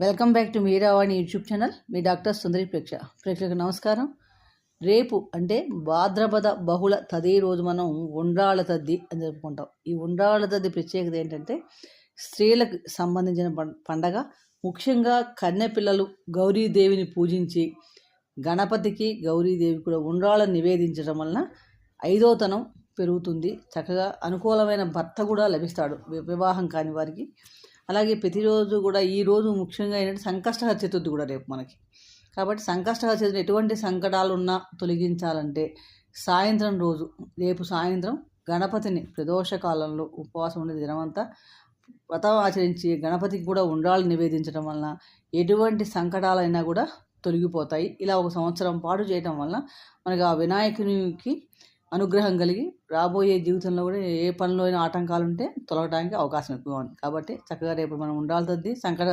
Welcome back to Meeravani YouTube channel. Me doctor Sundari ప్రేక్ష. ప్రేక్షకు నమస్కారం. రేపు అంటే భాద్రపద బహుళ తదే రోజు మనం ఉండ్రాళ్ళ తద్ది అని జరుపుకుంటాం. ఈ ఉండ్రాళ్ళ తద్ది ప్రత్యేకత ఏంటంటే స్త్రీలకు సంబంధించిన పండగ. ముఖ్యంగా కన్నెపిల్లలు గౌరీదేవిని పూజించి గణపతికి గౌరీదేవి కూడా ఉండ్రాళ్ళను నివేదించడం వలన ఐదోతనం పెరుగుతుంది. చక్కగా అనుకూలమైన భర్త కూడా లభిస్తాడు. వి- వివాహం కాని వారికి. అలాగే ప్రతిరోజు కూడా ఈ రోజు ముఖ్యంగా ఏంటంటే సంకష్టహర చతుర్థి కూడా రేపు మనకి. కాబట్టి సంకష్టహర చతుర్థి ఎటువంటి సంకటాలు ఉన్నా తొలగించాలంటే సాయంత్రం రోజు రేపు సాయంత్రం గణపతిని ప్రదోష కాలంలో ఉపవాసం ఉండే దినమంతా వ్రతం ఆచరించి గణపతికి కూడా ఉండాలని నివేదించడం వలన ఎటువంటి సంకటాలైనా కూడా తొలగిపోతాయి. ఇలా ఒక సంవత్సరం పాటు చేయటం వలన మనకి ఆ వినాయకునికి అనుగ్రహం కలిగి రాబోయే జీవితంలో కూడా ఏ పనిలో అయినా ఆటంకాలు ఉంటే తొలగడానికి అవకాశం ఎక్కువ ఉంది. కాబట్టి చక్కగా రేపు మనం ఉండాల్సింది సంకట